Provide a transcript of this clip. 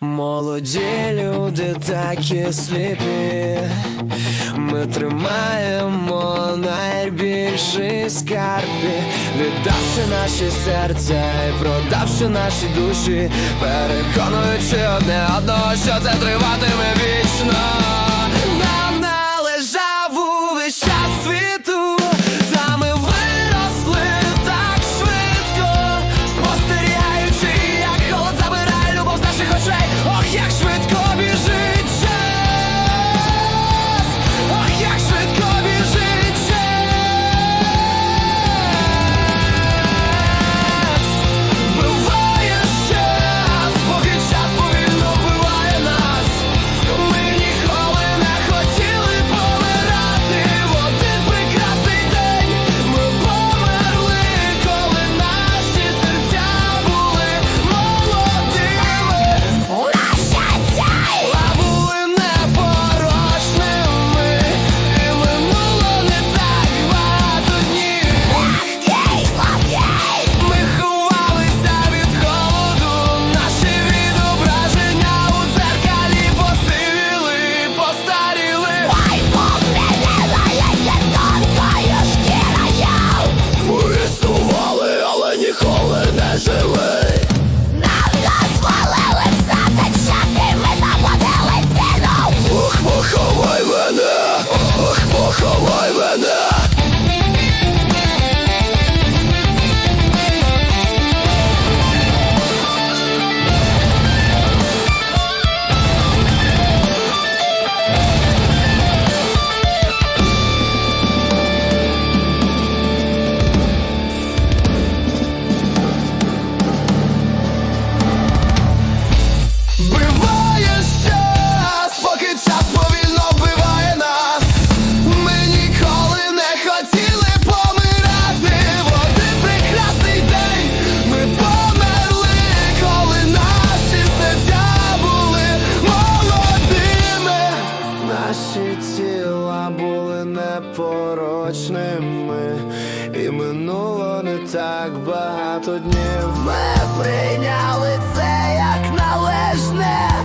Молоді люди такі сліпі, ми тримаємо найбільші скарби, віддавши наші серця і продавши наші душі, переконуючи одне одного, що це триватиме вічно. порочними, і минуло не так багато днів. Ми прийняли це як належне.